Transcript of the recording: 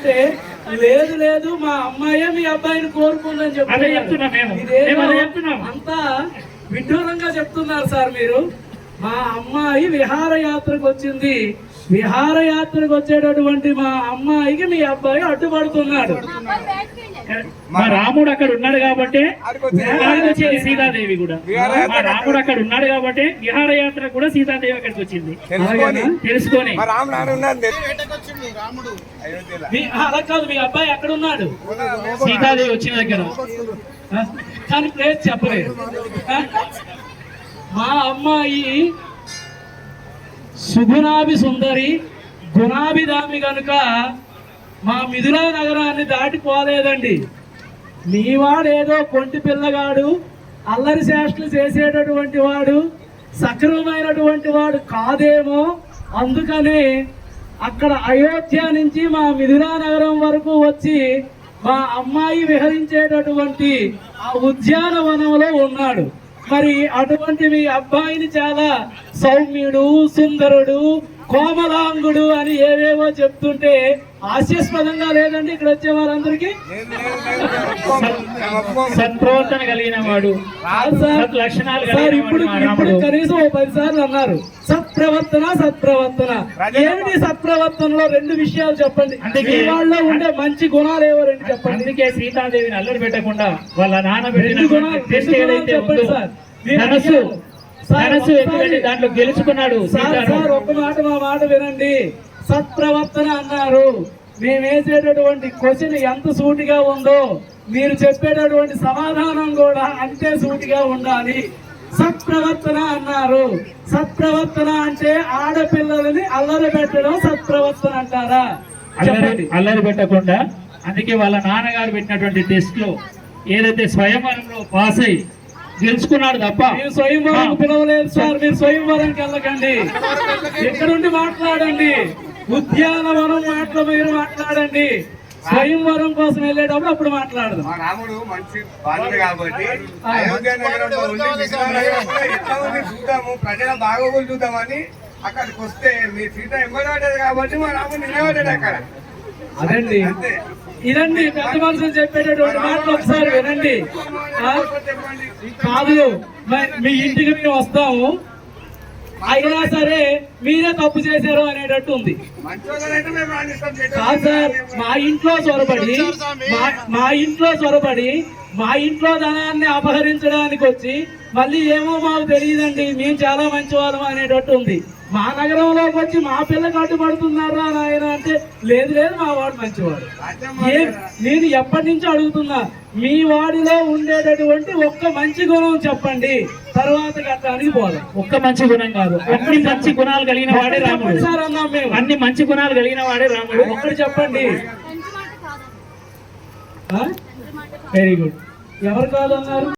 అంటే లేదు లేదు మా అమ్మాయే మీ అబ్బాయిని కోరుకుందని అదే చెప్తున్నాం మేము. ఇదేదో మేము అదే చెప్తున్నాం. అంతా విడ్డూరంగా చెప్తున్నారు సార్ మీరు మా అమ్మాయి విహారయాత్రకు వచ్చింది విహారయాత్రకు వచ్చేటటువంటి మా అమ్మాయికి మీ అబ్బాయి అడ్డుపడుతున్నాడు. మా రాముడు అక్కడ ఉన్నాడు కాబట్టి వచ్చింది సీతాదేవి కూడా. మా రాముడు అక్కడ ఉన్నాడు కాబట్టి విహారయాత్ర కూడా సీతాదేవి అక్కడికి వచ్చింది. తెలుసుకొని. అలా కాదు మీ అబ్బాయి ఎక్కడ ఉన్నాడు. సీతాదేవి వచ్చిన దగ్గర? కానీ ప్లేస్ చెప్పలేదు? మా అమ్మాయి సుగుణాభి సుందరి గుణాభిధామి కనుక మా మిథులా నగరాన్ని దాటిపోలేదండి. మీవాడేదో కొంటి పిల్లగాడు అల్లరి చేష్టలు చేసేటటువంటి వాడు సక్రమమైనటువంటి వాడు కాదేమో. అందుకని అక్కడ అయోధ్య నుంచి మా మిథులా నగరం వరకు వచ్చి మా అమ్మాయి విహరించేటటువంటి ఆ ఉద్యానవనంలో ఉన్నాడు. మరి అటువంటి మీ అబ్బాయిని చాలా సౌమ్యుడు సుందరుడు కోమలాంగుడు అని ఏవేవో చెప్తుంటే హాస్యాస్పదంగా లేదండి ఇక్కడ వచ్చే వారందరికీ? సత్ప్రవర్తన కలిగిన వాడు. లక్షణాలు సార్ ఇప్పుడు ఇప్పుడు కనీసం ఓ పది సార్లు అన్నారు. సత్ప్రవర్తన సత్ప్రవర్తన. ఏమిటి సత్ప్రవర్తనలో రెండు విషయాలు చెప్పండి? అందుకే- వాళ్ళలో ఉండే మంచి గుణాలు ఏవో రెండు చెప్పండి. అందుకే సీతాదేవిని అల్లరి పెట్టకుండా వాళ్ళ నాన్న గుణాలు చెప్పండి సార్. మీరు ధనస్సు అడిగారు. సార్, ధనస్సు ఒకసారి- ఎత్తుకెళ్ళి దాంట్లో గెలుచుకున్నాడు సార్ ఒక్క మాట మా మాట వినండి. సత్ప్రవర్తన అన్నారు. మేము వేసేటటువంటి క్వశ్చన్ ఎంత సూటిగా ఉందో మీరు చెప్పేటటువంటి సమాధానం కూడా అంతే సూటిగా ఉండాలి. సత్ప్రవర్తన అన్నారు. సత్ప్రవర్తన అంటే ఆడపిల్లలని అల్లరి పెట్టడం సత్ప్రవర్తన అంటారా? అల్లరి పెట్టకుండా అందుకే వాళ్ళ నాన్నగారు పెట్టినటువంటి టెస్ట్లో ఏదైతే స్వయంవరంలో పాస్ అయి గెలుచుకున్నాడు తప్ప. మీరు స్వయంవరం పిలవలేదు సార్ మీరు స్వయంవరంకి వెళ్ళకండి. ఎక్కడుండి మాట్లాడండి? ఉద్యానవనం మాటలు మీరు మాట్లాడండి. స్వయంవరం కోసం వెళ్ళేటప్పుడు అప్పుడు మాట్లాడదాం. మా రాముడు మంచి బాలుడు కాబట్టి అయోధ్య నగరంలో ఉండి మిథిలా నగరం కూడా ఎట్లా ఉంది చూద్దాము ప్రజల బాగోగులు చూద్దామని అక్కడికి వస్తే మీ సీత ఎంబడాడదు కాబట్టి మా రాముడు నిలబడ్డాడు అక్కడ. అదండి. ఇదండి పెద్ద మనుషులు చెప్పేటటువంటి మాటలు ఒకసారి వినండి. కాదు మీ ఇంటికి మేము వస్తాము. అయినా సరే మీరే తప్పు చేశారు అనేటట్టు ఉంది. కాదు సార్ మా ఇంట్లో చొరబడి మా- మా ఇంట్లో చొరబడి మా ఇంట్లో ధనాన్ని అపహరించడానికి వచ్చి మళ్ళీ ఏమో మాకు తెలియదండి మేము చాలా మంచి వాళ్ళం అనేటట్టు ఉంది. మా నగరంలోకి వచ్చి మా పిల్లకి అడ్డుపడుతున్నారా నాయన అంటే లేదు లేదు మా వాడు మంచివాడు. నేను ఎప్పటి నుంచి అడుగుతున్నా మీ వాడిలో ఉండేటటువంటి ఒక్క మంచి గుణం చెప్పండి. తర్వాత గట్టానికి పోదాం. ఒక్క మంచి గుణం కాదు. అన్ని మంచి గుణాలు కలిగిన వాడే రాముడు. సార్ అన్నాం మేము. అన్ని మంచి గుణాలు కలిగిన వాడే రాముడు. ఒక్కటి చెప్పండి. మంచి మాట కాదు. వెరీ గుడ్ ఎవరు కాదన్నారు?